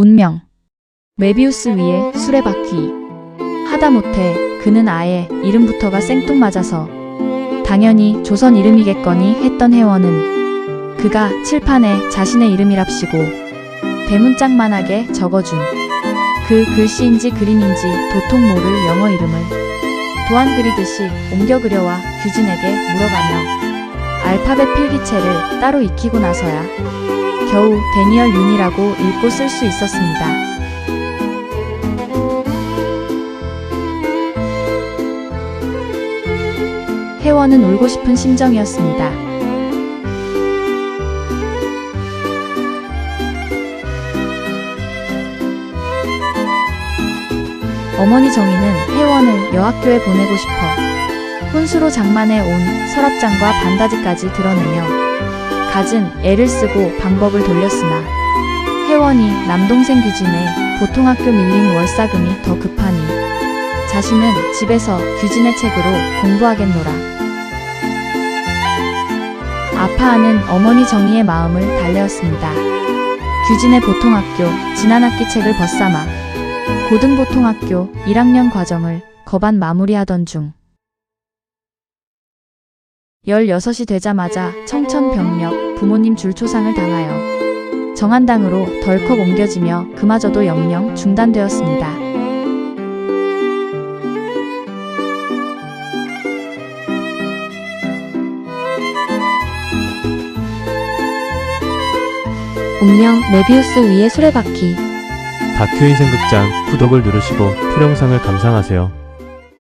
운명. 메비우스 위에 수레바퀴. 하다못해 그는 아예 이름부터가 생뚱맞아서 당연히 조선 이름이겠거니 했던 혜원은 그가 칠판에 자신의 이름이랍시고 대문짝만하게 적어준 그 글씨인지 그림인지 도통 모를 영어 이름을 도안 그리듯이 옮겨 그려와 규진에게 물어가며 알파벳 필기체를 따로 익히고 나서야 겨우 데니얼 윤이라고 읽고 쓸 수 있었습니다. 혜원은 울고 싶은 심정이었습니다. 어머니 정희는 혜원을 여학교에 보내고 싶어 혼수로 장만해 온 서랍장과 반다지까지 드러내며 갖은 애를 쓰고 방법을 돌렸으나 혜원이 남동생 규진의 보통학교 밀린 월사금이 더 급하니 자신은 집에서 규진의 책으로 공부하겠노라. 아파하는 어머니 정희의 마음을 달래었습니다. 규진의 보통학교 지난 학기 책을 벗삼아 고등보통학교 1학년 과정을 거반 마무리하던 중 16이 되자마자 청천벽력 부모님 줄초상을 당하여 정한당으로 덜컥 옮겨지며 그마저도 영영 중단되었습니다. 운명 메비우스 위의 수레바퀴 다큐 인생극장 구독을 누르시고 풀영상을 감상하세요.